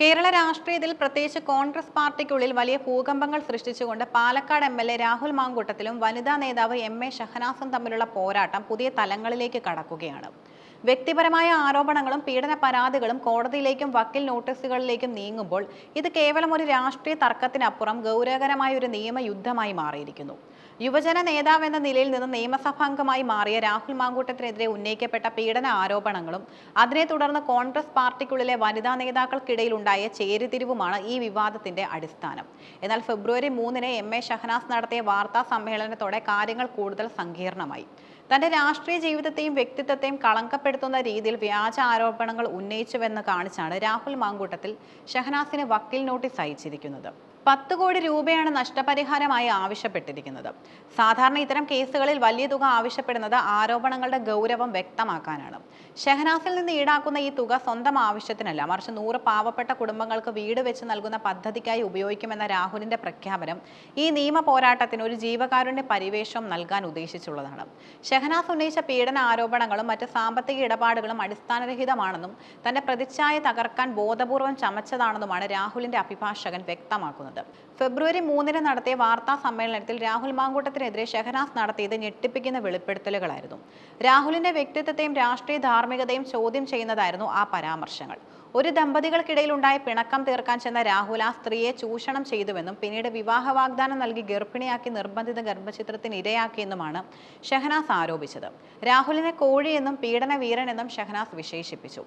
കേരള രാഷ്ട്രീയത്തിൽ പ്രത്യേകിച്ച് കോൺഗ്രസ് പാർട്ടിക്കുള്ളിൽ വലിയ ഭൂകമ്പങ്ങൾ സൃഷ്ടിച്ചുകൊണ്ട് Palakkad M L A Rahul മാങ്കൂട്ടത്തിലും വനിതാ നേതാവ് എം എ ഷഹനാസും തമ്മിലുള്ള പോരാട്ടം പുതിയ തലങ്ങളിലേക്ക് കടക്കുകയാണ്. വ്യക്തിപരമായ ആരോപണങ്ങളും പീഡന പരാതികളും കോടതിയിലേക്കും വക്കീൽ നോട്ടീസുകളിലേക്കും നീങ്ങുമ്പോൾ ഇത് കേവലം ഒരു രാഷ്ട്രീയ തർക്കത്തിനപ്പുറം ഗൗരവകരമായ ഒരു നിയമയുദ്ധമായി മാറിയിരിക്കുന്നു. യുവജന നേതാവ് എന്ന നിലയിൽ നിന്ന് നിയമസഭാംഗമായി മാറിയ രാഹുൽ മാങ്കൂട്ടത്തിനെതിരെ ഉന്നയിക്കപ്പെട്ട പീഡന ആരോപണങ്ങളും അതിനെ തുടർന്ന് കോൺഗ്രസ് പാർട്ടിക്കുള്ളിലെ വനിതാ നേതാക്കൾക്കിടയിൽ ഉണ്ടായ ചേരിതിരിവുമാണ് ഈ വിവാദത്തിന്റെ അടിസ്ഥാനം. എന്നാൽ ഫെബ്രുവരി മൂന്നിന് എം എ ഷഹനാസ് നടത്തിയ വാർത്താ സമ്മേളനത്തോടെ കാര്യങ്ങൾ കൂടുതൽ സങ്കീർണമായി. തന്റെ രാഷ്ട്രീയ ജീവിതത്തെയും വ്യക്തിത്വത്തെയും കളങ്കപ്പെടുത്തുന്ന രീതിയിൽ വ്യാജ ആരോപണങ്ങൾ ഉന്നയിച്ചുവെന്ന് കാണിച്ചാണ് രാഹുൽ മാങ്കൂട്ടത്തിൽ ഷഹനാസിന് വക്കീൽ നോട്ടീസ് അയച്ചിരിക്കുന്നത്. പത്ത് കോടി രൂപയാണ് നഷ്ടപരിഹാരമായി ആവശ്യപ്പെട്ടിരിക്കുന്നത്. സാധാരണ ഇത്തരം കേസുകളിൽ വലിയ തുക ആവശ്യപ്പെടുന്നത് ആരോപണങ്ങളുടെ ഗൗരവം വ്യക്തമാക്കാനാണ്. ഷെഹനാസിൽ നിന്ന് ഈടാക്കുന്ന ഈ തുക സ്വന്തം ആവശ്യത്തിനല്ല. മറിച്ച് നൂറ് പാവപ്പെട്ട കുടുംബങ്ങൾക്ക് വീട് വെച്ച് നൽകുന്ന പദ്ധതിക്കായി ഉപയോഗിക്കുമെന്ന രാഹുലിന്റെ പ്രഖ്യാപനം ഈ നിയമ പോരാട്ടത്തിന് ഒരു ജീവകാരുണ്യ പരിവേഷം നൽകാൻ ഉദ്ദേശിച്ചുള്ളതാണ്. ഷെഹനാസ് ഉന്നയിച്ച പീഡന ആരോപണങ്ങളും മറ്റ് സാമ്പത്തിക ഇടപാടുകളും അടിസ്ഥാനരഹിതമാണെന്നും തന്റെ പ്രതിച്ഛായ തകർക്കാൻ ബോധപൂർവം ചമച്ചതാണെന്നുമാണ് രാഹുലിന്റെ അഭിഭാഷകൻ വ്യക്തമാക്കുന്നത്. ഫെബ്രുവരി മൂന്നിന് നടത്തിയ വാർത്താ സമ്മേളനത്തിൽ രാഹുൽ മാങ്കൂട്ടത്തിനെതിരെ ഷെഹനാസ് നടത്തിയത് ഞെട്ടിപ്പിക്കുന്ന വെളിപ്പെടുത്തലുകളായിരുന്നു. രാഹുലിന്റെ വ്യക്തിത്വത്തെയും രാഷ്ട്രീയ ധാർമ്മികതയും ചോദ്യം ചെയ്യുന്നതായിരുന്നു ആ പരാമർശങ്ങൾ. ഒരു ദമ്പതികൾക്കിടയിൽ ദമ്പതികൾക്കിടയിലുണ്ടായ പിണക്കം തീർക്കാൻ ചെന്ന രാഹുൽ ആ സ്ത്രീയെ ചൂഷണം ചെയ്തുവെന്നും പിന്നീട് വിവാഹ വാഗ്ദാനം നൽകി ഗർഭിണിയാക്കി നിർബന്ധിത ഗർഭചിത്രത്തിന് ഇരയാക്കിയെന്നുമാണ് ഷെഹനാസ് ആരോപിച്ചത്. രാഹുലിനെ കോഴിയെന്നും പീഡന വീരനെന്നും ഷെഹനാസ് വിശേഷിപ്പിച്ചു.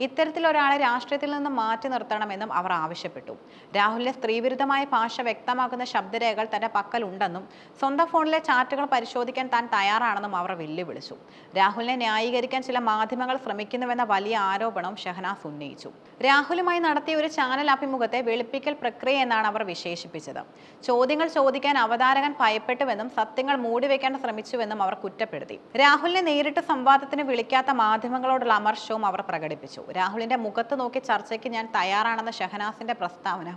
ഇത്തരത്തിലൊരാളെ രാഷ്ട്രീയത്തിൽ നിന്ന് മാറ്റി നിർത്തണമെന്നും അവർ ആവശ്യപ്പെട്ടു. രാഹുലിന്റെ സ്ത്രീവിരുദ്ധമായ ഭാഷ വ്യക്തമാക്കുന്ന ശബ്ദരേഖകൾ തന്റെ പക്കലുണ്ടെന്നും സ്വന്തം ഫോണിലെ ചാറ്റുകൾ പരിശോധിക്കാൻ താൻ തയ്യാറാണെന്നും അവർ വെല്ലുവിളിച്ചു. രാഹുലിനെ ന്യായീകരിക്കാൻ ചില മാധ്യമങ്ങൾ ശ്രമിക്കുന്നുവെന്ന വലിയ ആരോപണവും ഷഹനാസ് ഉന്നയിച്ചു. രാഹുലുമായി നടത്തിയ ഒരു ചാനൽ അഭിമുഖത്തെ വെളുപ്പിക്കൽ പ്രക്രിയ എന്നാണ് അവർ വിശേഷിപ്പിച്ചത്. ചോദ്യങ്ങൾ ചോദിക്കാൻ അവതാരകൻ ഭയപ്പെട്ടുവെന്നും സത്യങ്ങൾ മൂടിവെക്കാൻ ശ്രമിച്ചുവെന്നും അവർ കുറ്റപ്പെടുത്തി. രാഹുലിനെ നേരിട്ട് സംവാദത്തിന് വിളിക്കാത്ത മാധ്യമങ്ങളോടുള്ള അമർഷവും അവർ പ്രകടിപ്പിച്ചു. രാഹുലിന്റെ മുഖത്ത് നോക്കി ചർച്ചയ്ക്ക് ഞാൻ തയ്യാറാണെന്ന ഷഹനാസിന്റെ പ്രസ്താവന.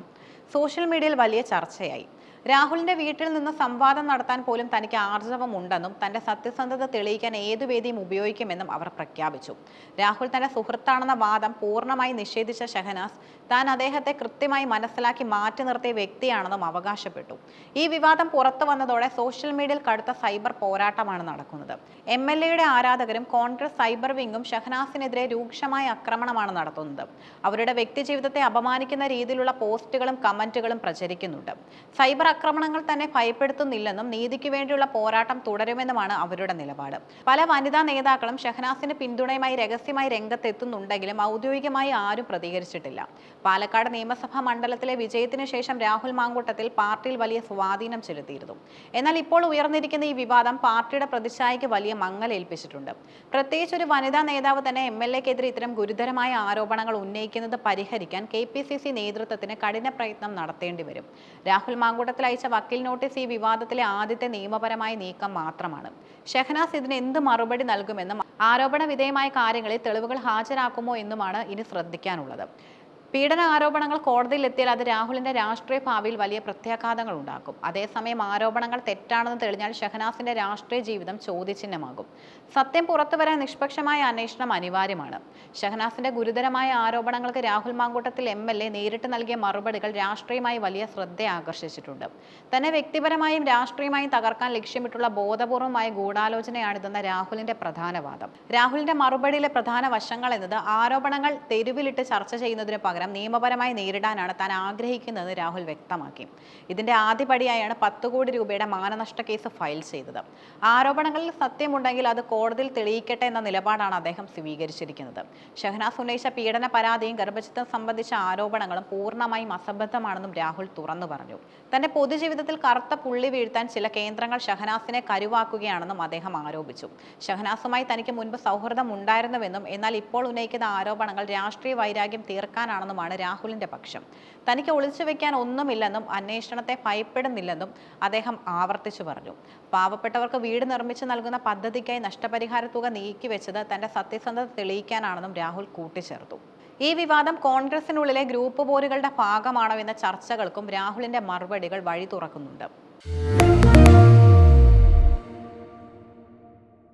സോഷ്യൽ മീഡിയയിൽ വലിയ ചർച്ചയായി. രാഹുലിന്റെ വീട്ടിൽ നിന്ന് സംവാദം നടത്താൻ പോലും തനിക്ക് ആർജവം ഉണ്ടെന്നും തന്റെ സത്യസന്ധത തെളിയിക്കാൻ ഏതു വേദിയും ഉപയോഗിക്കുമെന്നും അവർ പ്രഖ്യാപിച്ചു. രാഹുൽ തന്റെ സുഹൃത്താണെന്ന വാദം പൂർണമായി നിഷേധിച്ച ഷഹനാസ് താൻ അദ്ദേഹത്തെ കൃത്യമായി മനസ്സിലാക്കി മാറ്റി നിർത്തിയ വ്യക്തിയാണെന്നും അവകാശപ്പെട്ടു. ഈ വിവാദം പുറത്തു വന്നതോടെ സോഷ്യൽ മീഡിയയിൽ കടുത്ത സൈബർ പോരാട്ടമാണ് നടക്കുന്നത്. എം എൽ എയുടെ ആരാധകരും കോൺഗ്രസ് സൈബർ വിങ്ങും ഷഹനാസിനെതിരെ രൂക്ഷമായ ആക്രമണമാണ് നടത്തുന്നത്. അവരുടെ വ്യക്തിജീവിതത്തെ അപമാനിക്കുന്ന രീതിയിലുള്ള പോസ്റ്റുകളും കമന്റുകളും പ്രചരിക്കുന്നുണ്ട്. സൈബർ ആക്രമണങ്ങൾ തന്നെ ഭയപ്പെടുത്തുന്നില്ലെന്നും നീതിക്ക് വേണ്ടിയുള്ള പോരാട്ടം തുടരുമെന്നുമാണ് അവരുടെ നിലപാട്. പല വനിതാ നേതാക്കളും ഷഹനാസിന് പിന്തുണയുമായി രഹസ്യമായി രംഗത്തെത്തുന്നുണ്ടെങ്കിലും ഔദ്യോഗികമായി ആരും പ്രതികരിച്ചിട്ടില്ല. പാലക്കാട് നിയമസഭാ മണ്ഡലത്തിലെ വിജയത്തിന് ശേഷം രാഹുൽ മാങ്കൂട്ടത്തിൽ പാർട്ടിയിൽ വലിയ സ്വാധീനം ചെലുത്തിയിരുന്നു. എന്നാൽ ഇപ്പോൾ ഉയർന്നിരിക്കുന്ന ഈ വിവാദം പാർട്ടിയുടെ പ്രതിച്ഛായയ്ക്ക് വലിയ മങ്ങലേൽപ്പിച്ചിട്ടുണ്ട് പ്രത്യേകിച്ച് ഒരു വനിതാ നേതാവ് തന്നെ എം എൽ എക്കെതിരെ ഇത്തരം ഗുരുതരമായ ആരോപണങ്ങൾ ഉന്നയിക്കുന്നത് പരിഹരിക്കാൻ കെ പി സി സി നേതൃത്വത്തിന് കഠിന പ്രയത്നം നടത്തേണ്ടി വരും. രാഹുൽ മാങ്കൂട്ടത്തിൽ അയച്ച വക്കീൽ നോട്ടീസ് ഈ വിവാദത്തിലെ ആദ്യത്തെ നിയമപരമായ നീക്കം മാത്രമാണ്. ഷെഹനാസ് ഇതിന് എന്ത് മറുപടി നൽകുമെന്നും ആരോപണ വിധേയമായ കാര്യങ്ങളിൽ തെളിവുകൾ ഹാജരാക്കുമോ എന്നുമാണ് ഇനി ശ്രദ്ധിക്കാനുള്ളത്. പീഡന ആരോപണങ്ങൾ കോടതിയിൽ എത്തിയാൽ അത് രാഹുലിന്റെ രാഷ്ട്രീയ ഭാവിയിൽ വലിയ പ്രത്യാഘാതങ്ങൾ ഉണ്ടാക്കും. അതേസമയം ആരോപണങ്ങൾ തെറ്റാണെന്ന് തെളിഞ്ഞാൽ ഷഹനാസിന്റെ രാഷ്ട്രീയ ജീവിതം ചോദ്യചിഹ്നമാകും. സത്യം പുറത്തുവരാൻ നിഷ്പക്ഷമായ അന്വേഷണം അനിവാര്യമാണ്. ഷഹനാസിന്റെ ഗുരുതരമായ ആരോപണങ്ങൾക്ക് Rahul Mamkootathil M L A നേരിട്ട് നൽകിയ മറുപടികൾ രാഷ്ട്രീയമായി വലിയ ശ്രദ്ധ ആകർഷിച്ചിട്ടുണ്ട്. തന്നെ വ്യക്തിപരമായും രാഷ്ട്രീയമായും തകർക്കാൻ ലക്ഷ്യമിട്ടുള്ള ബോധപൂർവമായ ഗൂഢാലോചനയാണിതെന്ന രാഹുലിന്റെ പ്രധാന വാദം രാഹുലിന്റെ മറുപടിയിലെ പ്രധാന വശങ്ങൾ എന്നത് ആരോപണങ്ങൾ തെരുവിലിട്ട് ചർച്ച ചെയ്യുന്നതിന് പകരം നിയമപരമായി നേരിടാനാണ് താൻ ആഗ്രഹിക്കുന്നതെന്ന് രാഹുൽ വ്യക്തമാക്കി. ഇതിന്റെ ആദ്യപടിയായാണ് പത്ത് കോടി രൂപയുടെ മാനനഷ്ട കേസ് ഫയൽ ചെയ്തത്. ആരോപണങ്ങളിൽ സത്യമുണ്ടെങ്കിൽ അത് കോടതിയിൽ തെളിയിക്കട്ടെ എന്ന നിലപാടാണ് അദ്ദേഹം സ്വീകരിച്ചിരിക്കുന്നത്. ഷഹനാസ് ഉന്നയിച്ച പീഡന പരാതിയും ഗർഭചിത്രം സംബന്ധിച്ച ആരോപണങ്ങളും പൂർണമായും അസംബദ്ധമാണെന്നും രാഹുൽ തുറന്നു പറഞ്ഞു. തന്റെ പൊതുജീവിതത്തിൽ കറുത്ത പുള്ളി വീഴ്ത്താൻ ചില കേന്ദ്രങ്ങൾ ഷഹനാസിനെ കരുവാക്കുകയാണെന്നും അദ്ദേഹം ആരോപിച്ചു. ഷഹനാസുമായി തനിക്ക് മുൻപ് സൗഹൃദം ഉണ്ടായിരുന്നുവെന്നും എന്നാൽ ഇപ്പോൾ ഉന്നയിക്കുന്ന ആരോപണങ്ങൾ രാഷ്ട്രീയ വൈരാഗ്യം തീർക്കാനാണെന്നുമാണ് രാഹുലിന്റെ പക്ഷം. തനിക്ക് ഒളിച്ചു വെക്കാൻ ഒന്നുമില്ലെന്നും അന്വേഷണത്തെ ഭയപ്പെടുന്നില്ലെന്നും അദ്ദേഹം ആവർത്തിച്ചു പറഞ്ഞു. പാവപ്പെട്ടവർക്ക് വീട് നിർമ്മിച്ചു നൽകുന്ന പദ്ധതിക്കായി നഷ്ടപരിഹാര തുക നീക്കിവെച്ചത് തന്റെ സത്യസന്ധത തെളിയിക്കാനാണെന്നും രാഹുൽ കൂട്ടിച്ചേർത്തു. ഈ വിവാദം കോൺഗ്രസിനുള്ളിലെ ഗ്രൂപ്പ് പോരുകളുടെ ഭാഗമാണോ എന്ന ചർച്ചകൾക്കും രാഹുലിന്റെ മറുപടികൾ വഴി തുറക്കുന്നുണ്ട്